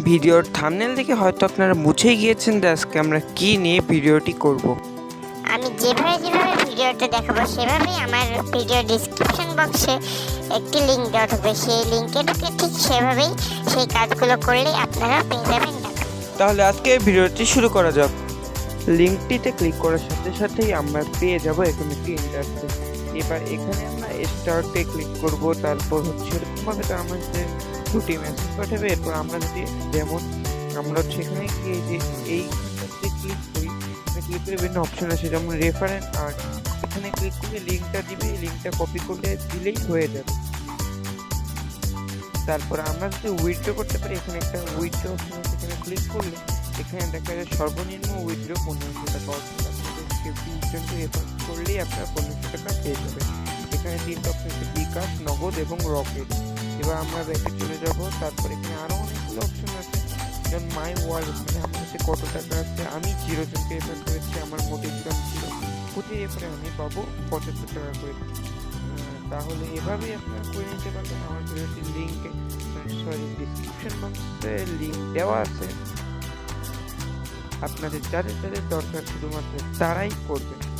ভিডিওর থামনেল দেখে হয়তো আপনারা বুঝেই গিয়েছেন যে আজকে আমরা কী নিয়ে ভিডিওটি করব। আমি যেভাবে যেভাবে ভিডিওতে দেখাবো সেভাবেই আমার ভিডিও ডিসক্রিপশন বক্সে একটি লিঙ্ক দেওয়া থাকবে। সেই লিঙ্কে ঢুকে ঠিক সেভাবেই সেই কাজগুলো করলেই আপনারা পেয়ে যাবেন তাহলে আজকে ভিডিওটি শুরু করা যাক। লিঙ্কটিতে ক্লিক করার সাথে সাথেই আমরা পেয়ে যাব এরকম একটি ইন্টারফেস এবার এখানে আমরা স্টার্টে ক্লিক করব তারপর হচ্ছে এরকমভাবে তার আমাদের দুটি মেসেজ পাঠাবে এরপর আমরা যদি যেমন আমরা সেখানে গিয়ে যে এইখানটাতে ক্লিক করি বিভিন্ন অপশন আছে, যেমন রেফারেন্স আর এখানে ক্লিক করে লিঙ্কটা দিবে, এই লিঙ্কটা কপি করে দিলেই হয়ে যাবে। তারপর আমরা যদি উইথড্র করতে পারি, এখানে একটা উইথড্র অপশন আছে, এখানে ক্লিক করলে এখানে দেখা যায় সর্বনিম্ন উইথড্র পনেরোশো টাকা কেউ তিনজনকে রেফার করলেই আপনারা পনেরোশো টাকা পেয়ে যাবেন। এখানে তিনটা অপশন আছে, বিকাশ, নগদ এবং রকেট। এবার আমরা ব্যাকে চলে যাব। তারপর এখানে আরও অনেকগুলো অপশন আছে। যেমন মাই ওয়ালেট মানে আমার কাছে কত টাকা আছে, আমি জিরো জনকে রেফার করেছি, আমার মোটিভেশন ছিল। প্রতি রেফারে আমি পাবো? পঁচাত্তর টাকা করে। তাহলে এভাবেই আপনারা করে নিতে পারবেন। আমার ভিডিওটির লিঙ্কে সরি ডিসক্রিপশন বক্সে লিঙ্ক দেওয়া আছে। আপনাদের যাদের যাদের দরকার, শুধুমাত্র তারাই করবেন।